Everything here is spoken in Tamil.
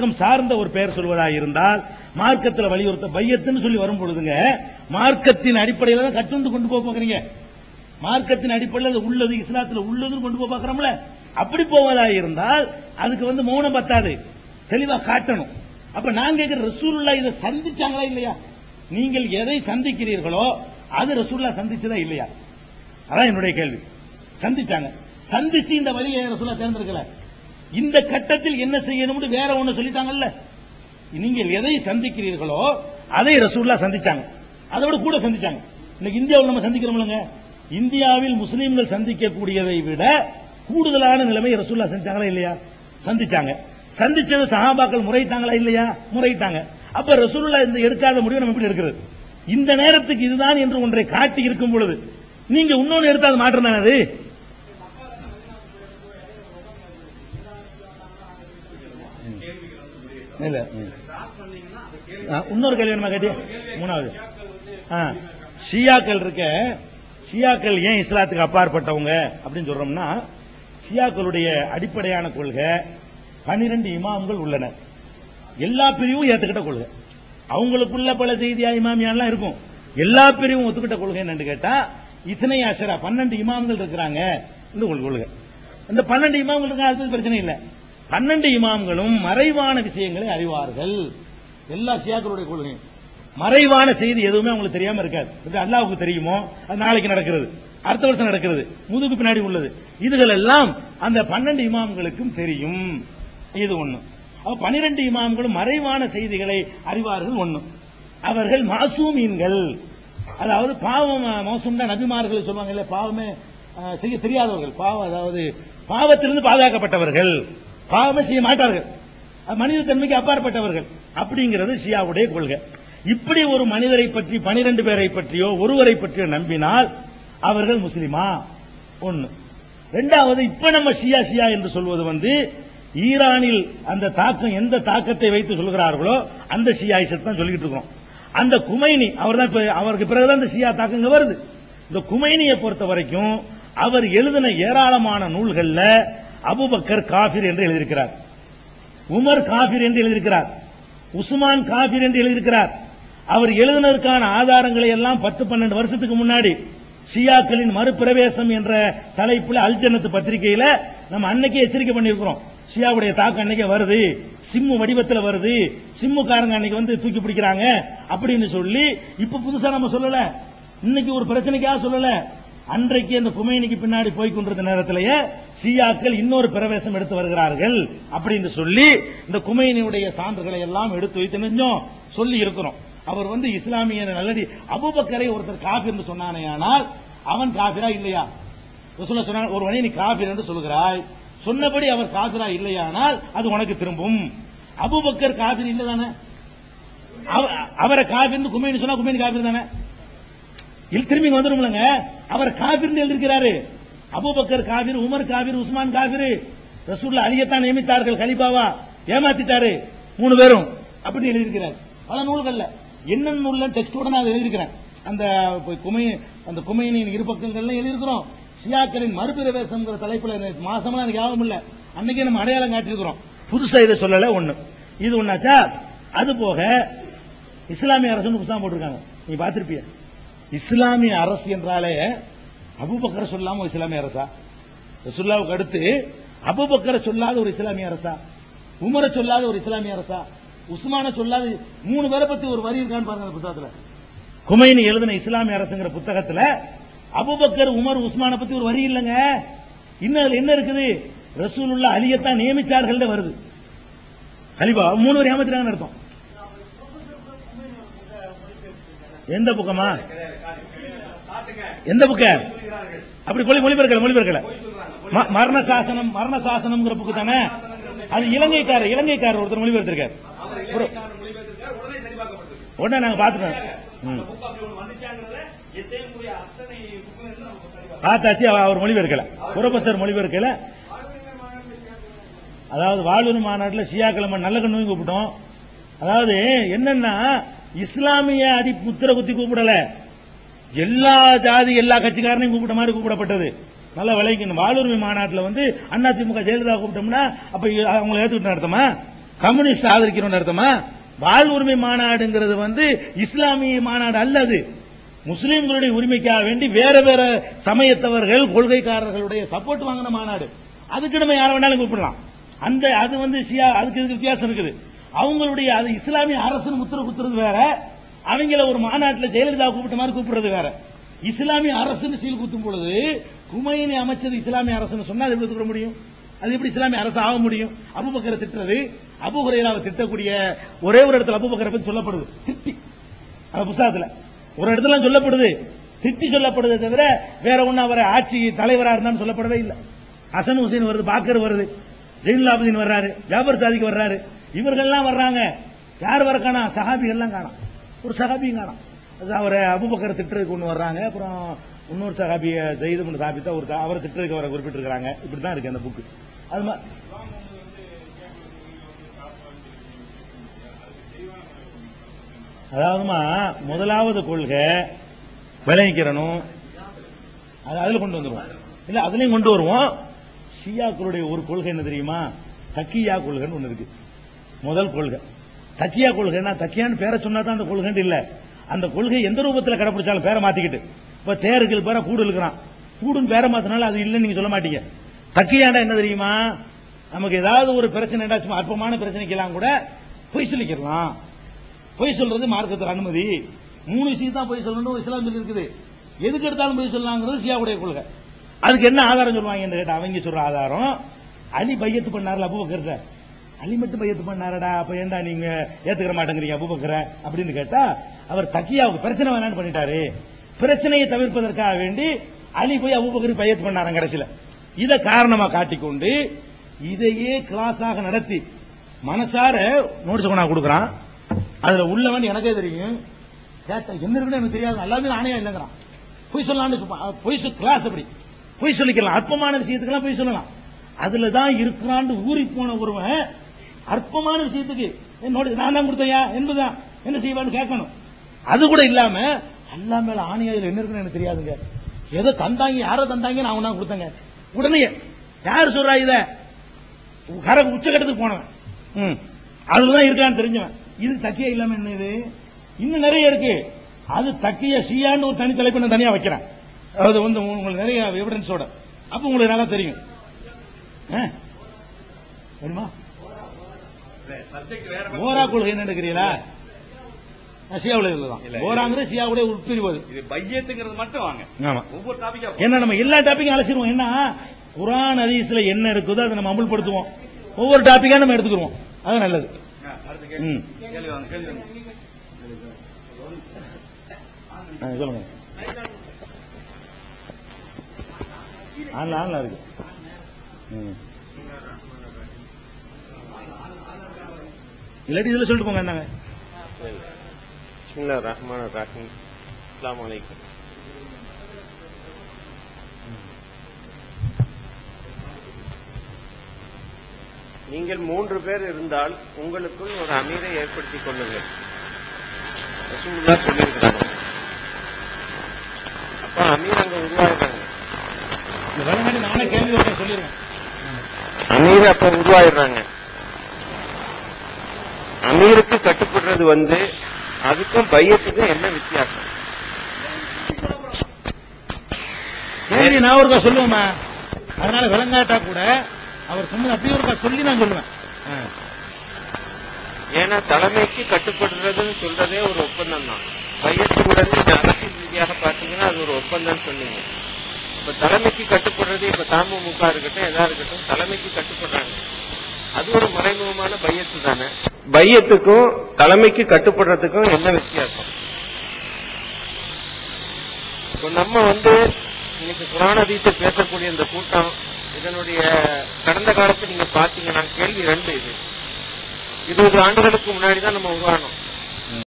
மார்க்கம் சார்ந்த ஒரு பெயர் சொல்வதாக இருந்தால் மார்க்கத்தில் வலியுறுத்த பையத்துன்னு சொல்லி வரும் பொழுதுங்க மார்க்கத்தின் அடிப்படையில் தான் கட்டுண்டு கொண்டு போக பாக்குறீங்க மார்க்கத்தின் அடிப்படையில் உள்ளது இஸ்லாத்தில் உள்ளதுன்னு கொண்டு போய் பாக்குறோம்ல அப்படி போவதாக இருந்தால் அதுக்கு வந்து மௌனம் பத்தாது. தெளிவா காட்டணும். அப்ப நான் கேட்கிற ரசூல்லா இதை சந்திச்சாங்களா இல்லையா? நீங்கள் எதை சந்திக்கிறீர்களோ அது ரசூல்லா சந்திச்சதா இல்லையா? அதான் என்னுடைய கேள்வி. சந்திச்சாங்க. சந்திச்சு இந்த வழியை ரசூல்லா தேர்ந்தெடுக்கல. இந்த கட்டத்தில் என்ன செய்யணும்னு வேற ஒண்ணு சொல்லிட்டாங்கல்ல. நீங்கள் எதை சந்திக்கிறீர்களோ அதை ரசூல்லா சந்திச்சாங்க. அதோட கூட சந்திச்சாங்க. இன்னைக்கு இந்தியாவில் நம்ம சந்திக்கிறோம்லங்க. இந்தியாவில் முஸ்லீம்கள் சந்திக்கக்கூடியதை விட கூடுதலான நிலைமை ரசூல்லா செஞ்சாங்களா இல்லையா? சந்திச்சாங்க. சந்திச்சது சஹாபாக்கள் முறையிட்டாங்களா இல்லையா? முறையிட்டாங்க. அப்ப ரசூல்லா இந்த எடுக்காத முடிவு நம்ம எப்படி எடுக்கிறது? இந்த நேரத்துக்கு இதுதான் என்று ஒன்றை காட்டி இருக்கும் பொழுது நீங்க இன்னொன்னு எடுத்தால் மாற்றம் தானே அது? இல்ல. ம். ஆ, இன்னொரு கேள்வி வேணுமா கேட்டியா? மூணாவது. ஆ, ஷியாக்கள் இருக்க ஷியாக்கள் ஏன் இஸ்லாத்துக்கு அப்பாற்பட்டவங்க அப்படின்னு சொல்றோம்னா ஷியாக்களுடைய அடிப்படையான கொள்கை பனிரெண்டு இமாம்கள் உள்ளனர் எல்லா பிரிவும் ஏத்துக்கிட்ட கொள்கை. அவங்களுக்குள்ள பல செய்தியா இமாமியான்லாம் இருக்கும். எல்லா பிரிவும் ஒத்துக்கிட்ட கொள்கை என்னன்னு கேட்டா இத்தனை அசரா பன்னெண்டு இமாம்கள் இருக்கிறாங்க இந்த கொள்கை. இந்த பன்னெண்டு இமாம்கள் இருக்காங்க அது பிரச்சனை இல்லை. பன்னெண்டு இமாம்களும் மறைவான விஷயங்களை அறிவார்கள். எல்லா ஷியாக்களுடைய கொள்கை மறைவான செய்தி எதுவுமே அவங்களுக்கு தெரியாம இருக்காது. இது அல்லாவுக்கு தெரியுமோ? அது நாளைக்கு நடக்கிறது. அடுத்த வருஷம் நடக்கிறது. முதுகு பின்னாடி உள்ளது. இதுகள் எல்லாம் அந்த பன்னெண்டு இமாம்களுக்கும் தெரியும். இது ஒண்ணு. பனிரெண்டு இமாம்களும் மறைவான செய்திகளை அறிவார்கள் ஒண்ணு. அவர்கள் மாசூமீன்கள். அதாவது பாவம் மோசம் தான் நபிமார்கள் சொல்லுவாங்க. இல்ல பாவமே செய்ய தெரியாதவர்கள். பாவம் அதாவது பாவத்திலிருந்து பாதுகாக்கப்பட்டவர்கள். பாவமே செய்ய மாட்டார்கள். மனித தன்மைக்கு அப்பாற்பட்டவர்கள். அப்படிங்கிறது ஷியாவுடைய கொள்கை. இப்படி ஒரு மனிதரை பற்றி பனிரெண்டு பேரை பற்றியோ ஒருவரை பற்றியோ நம்பினால் அவர்கள் முஸ்லிமா? ஒண்ணு. ரெண்டாவது இப்ப நம்ம ஷியா ஷியா என்று சொல்வது வந்து ஈரானில் அந்த தாக்கம் எந்த தாக்கத்தை வைத்து சொல்கிறார்களோ அந்த ஷியாயிசத்தை தான் சொல்லிட்டு இருக்கோம் அந்த குமைனி அவர் தான் அவருக்கு பிறகுதான் இந்த ஷியா தாக்கங்க வருது. இந்த குமைனியை பொறுத்த வரைக்கும் அவர் எழுதின ஏராளமான நூல்கள்ல அபுபக்கர் காஃபிர் என்று எழுதியிருக்கிறார். உமர் காபிர் என்று எழுதியிருக்கிறார். உஸ்மான் காபிர் என்று எழுதியிருக்கிறார். அவர் எழுதினதற்கான ஆதாரங்களை எல்லாம் பத்து பன்னெண்டு வருஷத்துக்கு முன்னாடி ஷியாக்களின் மறுபிரவேசம் என்ற தலைப்பில் அல்ஜன்னத்து பத்திரிகையில நம்ம அன்னைக்கு எச்சரிக்கை பண்ணியிருக்கிறோம். ஷியாவுடைய தாக்கம் அன்னைக்கு வருது. சிம்மு வடிவத்தில் வருது. சிம்முக்காரங்க அன்னைக்கு வந்து தூக்கி பிடிக்கிறாங்க அப்படின்னு சொல்லி இப்ப புதுசா நம்ம சொல்லல. இன்னைக்கு ஒரு பிரச்சனைக்காக சொல்லல. அன்றைக்கு அந்த குமைனிக்கு பின்னாடி போய் கொண்டிருந்த நேரத்திலேயே ஷியாக்கள் இன்னொரு பிரவேசம் எடுத்து வருகிறார்கள் அப்படின்னு சொல்லி இந்த குமைனியுடைய சான்றுகளை எல்லாம் எடுத்து வைத்து நெஞ்சோம் சொல்லி இருக்கிறோம். அவர் வந்து இஸ்லாமிய நல்லடி. அபுபக்கரை ஒருத்தர் காபிர்னு சொன்னானே ஆனால் அவன் காபிரா இல்லையா? சொல்ல சொன்னாங்க ஒரு வழி நீ காபிர் என்று சொல்கிறாய் சொன்னபடி அவர் காபிரா இல்லையானால் அது உனக்கு திரும்பும். அபுபக்கர் காபிர் இல்லதானே? அவ- அவரை காபிர்னு குமைனி சொன்னா குமைனி காபிர் தானே? திரும்பி இங்க அவர் காபிர் எழுதியிருக்கிறாரு. அபூபக்கர் காபிர் உமர் காபிர் உஸ்மான் காபிர். ரசூல்ல அலியத்தான் நியமித்தார்கள் கலிபாவா ஏமாத்திட்டாரு. மூணு பேரும். அப்படின்னு எழுதியிருக்கிறார். பல நூல்கள்ல. என்னென்ன நூல்ல டெக்ஸ்டோட நான் எழுதியிருக்கிறேன். அந்த குமை அந்த குமையினின் இரு பக்கங்கள்ல எழுதியிருக்கிறோம். ஷியாக்களின் மறுபிரவேசம்ங்கிற தலைப்புல எனக்கு மாசமா எனக்கு யாவும் இல்ல. அன்னைக்கே நம்ம அடையாளம் காட்டியிருக்கிறோம். புதுசா இதை சொல்லல ஒண்ணு. இது ஒன்னாச்சா அது போக இஸ்லாமிய அரசு புத்தகம் போட்டிருக்காங்க. நீ பார்த்திருப்பிய? இஸ்லாமிய அரசு என்றாலே அபுபக்கர் சொல்லாம ஒரு இஸ்லாமிய அரசா? ரசுல்லாவுக்கு அடுத்து அபுபக்கரை சொல்லாத ஒரு இஸ்லாமிய அரசா? உமரை சொல்லாத ஒரு இஸ்லாமிய அரசா? உஸ்மான சொல்லாத மூணு பேரை பத்தி ஒரு வரி இருக்கான்னு பாருங்க அந்த புத்தகத்துல. குமைனி எழுதின இஸ்லாமிய அரசுங்கிற புத்தகத்துல அபுபக்கர் உமர் உஸ்மான பத்தி ஒரு வரி இல்லைங்க. இன்னும் என்ன இருக்குது? ரசூலுல்லா அலியத்தான் நியமிச்சார்கள் வருது. கலிபா மூணு பேர் ஏமாத்திராங்கன்னு அர்த்தம். எந்த புக்கமா எந்த புக்க? அப்படி மொழி மொழிபெயர்க்கல மொழிபெயர்க்கல. ம- மரண சாசனம் மரண சாசனம்ங்கிற புக்கு தானே? அது இலங்கைக்காரர் இலங்கைக்காரர் ஒருத்தர் மொழிபெயர்த்திருக்கார். உடனே நாங்க பாத்துட்டோம் ம். பார்த்தாச்சு அவ- அவர் மொழிபெயர்க்கல. புரொஃபசர் மொழிபெயர்க்கல. அதாவது வாழ்வு மாநாட்டில் ஷியாக்கிழமை நல்ல கண்ணு கூப்பிட்டோம். அதாவது என்னன்னா இஸ்லாமிய அடி முத்திர குத்தி கூப்பிடல. எல்லா ஜாதி எல்லா கட்சிக்காரனையும் கூப்பிட்ட மாதிரி கூப்பிடப்பட்டது. நல்லா விளைக்கணும் வாலுரிமை மாநாட்டில் வந்து அண்ணா திமுக ஜெயலலிதா கூப்பிட்டோம்னா அப்ப அவங்களை ஏத்துக்கிட்டு நடத்தமா கம்யூனிஸ்ட் ஆதரிக்கிறோம் நடத்தமா வாழ் உரிமை மாநாடுங்கிறது வந்து இஸ்லாமிய மாநாடு அல்லது முஸ்லீம்களுடைய உரிமைக்காக வேண்டி வேற வேற சமயத்தவர்கள் கொள்கைக்காரர்களுடைய சப்போர்ட் வாங்கின மாநாடு. அதுக்கு நம்ம யாரை வேணாலும் கூப்பிடலாம். அந்த அது வந்து அதுக்கு வித்தியாசம் இருக்குது. அவங்களுடைய அது இஸ்லாமிய அரசுன்னு முத்திர குத்துறது வேற. அவங்கள ஒரு மாநாட்டில் ஜெயலலிதா கூப்பிட்ட மாதிரி கூப்பிடுறது வேற. இஸ்லாமிய அரசுன்னு சீல் குத்தும் பொழுது குமையினை அமைச்சது இஸ்லாமிய அரசுன்னு சொன்னா அது எப்படி முடியும்? அது எப்படி இஸ்லாமிய அரசு ஆக முடியும்? அபுபக்கரை திட்டுறது அவர் திட்டக்கூடிய ஒரே ஒரு இடத்துல அபுபக்கரை பத்தி சொல்லப்படுது. திட்டி. அந்த புஸ்தகத்துல. ஒரு இடத்துல சொல்லப்படுது. திட்டி சொல்லப்படுது தவிர வேற ஒண்ணு அவரை ஆட்சி தலைவரா இருந்தான்னு சொல்லப்படவே இல்லை. ஹசன் ஹுசைன் வருது பாக்கர் வருது ஜெயின்லாபுதீன் வர்றாரு ஜாபர் சாதிக்கு வர்றாரு. இவர்கள்லாம் வர்றாங்க. யார் வர காணா? சஹாபிகள்லாம் காணோம் ஒரு சஹாபியும் காணோம் அது அவரை அபுபக்கர் திட்டுறதுக்கு ஒன்று வர்றாங்க. அப்புறம் இன்னொரு சஹாபிய ஜெயிது பண்ண சாபித்தா ஒரு அவரை திட்டுறதுக்கு அவரை குறிப்பிட்டிருக்கிறாங்க. இப்படி தான் இருக்கு அந்த புக்கு அது மாதிரி அதாவதுமா முதலாவது கொள்கை விளைவிக்கிறனும் அது அதுல கொண்டு வந்துடுவோம் இல்ல அதுலயும் கொண்டு வருவோம். ஷியாக்களுடைய ஒரு கொள்கை என்ன தெரியுமா? தக்கியா கொள்கைன்னு ஒன்னு இருக்கு. முதல் கொள்கை. தக்கியா கொள்கைன்னா தக்கியான்னு பேரை சொன்னா தான் அந்த கொள்கைன்னு இல்ல. அந்த கொள்கை எந்த ரூபத்தில் கடைபிடிச்சாலும் பேரை மாத்திக்கிட்டு. இப்ப தேர்கள் பேரை கூடு இருக்கிறான் கூடுன்னு பேரை மாத்தினாலும் அது இல்லைன்னு நீங்க சொல்ல மாட்டீங்க. தக்கியாண்டா என்ன தெரியுமா? நமக்கு ஏதாவது ஒரு பிரச்சனை சும்மா அற்பமான பிரச்சனைக்கெல்லாம் கூட பொய் சொல்லிக்கலாம் பொய் சொல்றது மார்க்கத்தில் அனுமதி. மூணு விஷயம் தான் பொய் சொல்லணும் ஒரு இஸ்லாம் சொல்லி இருக்குது எதுக்கு எடுத்தாலும் பொய் சொல்லலாங்கிறது சியாவுடைய கொள்கை. அதுக்கு என்ன ஆதாரம் சொல்லுவாங்க கேட்டா? அவங்க சொல்ற ஆதாரம். அலி பையத்து பண்ணார்ல கருத்தை அலி மட்டும் பையத்து பண்ணாரடா அப்ப ஏன்டா நீங்க ஏத்துக்கிற மாட்டேங்கிறீங்க அபுபக்கர அப்படின்னு கேட்டா அவர் தக்கியாவுக்கு பிரச்சனை வேணான்னு பண்ணிட்டாரு. பிரச்சனையை தவிர்ப்பதற்காக வேண்டி அலி போய் அபுபக்கர் பையத்து பண்ணாரன் கடைசியில. இத காரணமா காட்டிக்கொண்டு இதையே கிளாஸாக நடத்தி மனசார நோட்டீஸ் கொண்டா கொடுக்குறான். அதுல உள்ளவன் எனக்கே தெரியும். கேட்ட என்ன இருக்குன்னு எனக்கு தெரியாது. எல்லாமே நானே இல்லைங்கிறான். பொய் சொல்லலாம்னு பொய் சொல் கிளாஸ் அப்படி. பொய் சொல்லிக்கலாம். அற்பமான விஷயத்துக்கெல்லாம் பொய் சொல்லலாம். அதுல தான் இருக்கிறான்னு ஊறி போன ஒருவன் அற்பமான விஷயத்துக்கு என்னோட நான் தான் கொடுத்தையா என்பதுதான் என்ன செய்வான்னு கேட்கணும். அது கூட இல்லாம அல்லா மேல ஆணையா இதுல என்ன இருக்குன்னு எனக்கு தெரியாதுங்க. ஏதோ தந்தாங்க யாரோ தந்தாங்க நான் தான் கொடுத்தங்க. உடனே யார் சொல்றா இத? கர உச்சகட்டத்துக்கு போனவன். ம். இருக்கான்னு தெரிஞ்சவன். இது தக்கியா இல்லாம என்ன இது? இன்னும் நிறைய இருக்கு. அது தக்கிய ஷியான்னு ஒரு தனி தலைப்பு நான் தனியா வைக்கிறேன். அது வந்து உங்களுக்கு நிறைய எவிடன்ஸோட அப்ப உங்களுக்கு நல்லா தெரியும். ஆ? ஓரா கொள்கை என்ன எடுக்கிறீங்களா ஷியாவுடைய இதுதான் இல்ல. ஓராங்கிறது ஷியாவுடைய உட்பிரிவு. இது பையத்துங்கிறது மட்டும் வாங்க. ஆமா. ஒவ்வொரு டாபிக்கா ஏன்னா நம்ம எல்லா டாபிக்கும் அலசிடுவோம். என்ன? குரான் ஹதீஸ்ல என்ன இருக்குதோ அதை நம்ம அமுல்படுத்துவோம். ஒவ்வொரு டாபிக்கா நம்ம எடுத்துக்கிடுவோம் அது நல்லது. சொல்லுங்க. ஆன்ல ஆன்ல இருக்கு. ம். இல்லாட்டி இதில் சொல்லிட்டு போங்க என்னங்க பிஸ்மில்லா ரஹ்மான் ரஹீம். அஸ்லாம் வலைக்கம் நீங்கள் மூன்று பேர் இருந்தால் உங்களுக்குள் ஒரு அமீரை ஏற்படுத்திக் கொள்ளுங்கள். சொல்லியிருக்கிறாங்க. அப்ப அமீர் அங்க உருவாயிடுறாங்க. அமீர் அப்ப உருவாயிடுறாங்க. அமீருக்கு கட்டுப்படுறது வந்து அதுக்கும் பையத்துக்கும் என்ன வித்தியாசம்? கேள்வி நான் ஒருக்கா சொல்லுவேன் அதனால விளங்காட்டா கூட அவர் சொன்னது அப்படியே ஒருக்கா சொல்லி நான் சொல்லுவேன். ஏன்னா தலைமைக்கு கட்டுப்படுறதுன்னு சொல்றதே ஒரு ஒப்பந்தம் தான். பையத்துடன் இந்த அரசியல் ரீதியாக பாத்தீங்கன்னா அது ஒரு ஒப்பந்தம் சொன்னீங்க. இப்ப தலைமைக்கு கட்டுப்படுறது இப்ப தமுக இருக்கட்டும் எதா இருக்கட்டும் தலைமைக்கு கட்டுப்படுறாங்க. அது ஒரு மறைமுகமான பையத்து தானே. பையத்துக்கும் தலைமைக்கு கட்டுப்படுறதுக்கும் என்ன வித்தியாசம்? இப்போ நம்ம வந்து இன்னைக்கு புராணதீத்தை பேசக்கூடிய இந்த கூட்டம் இதனுடைய கடந்த காலத்தை நீங்க பாத்தீங்கன்னா கேள்வி ரெண்டு இது. இருபது ஆண்டுகளுக்கு முன்னாடி தான் நம்ம உருவானோம்.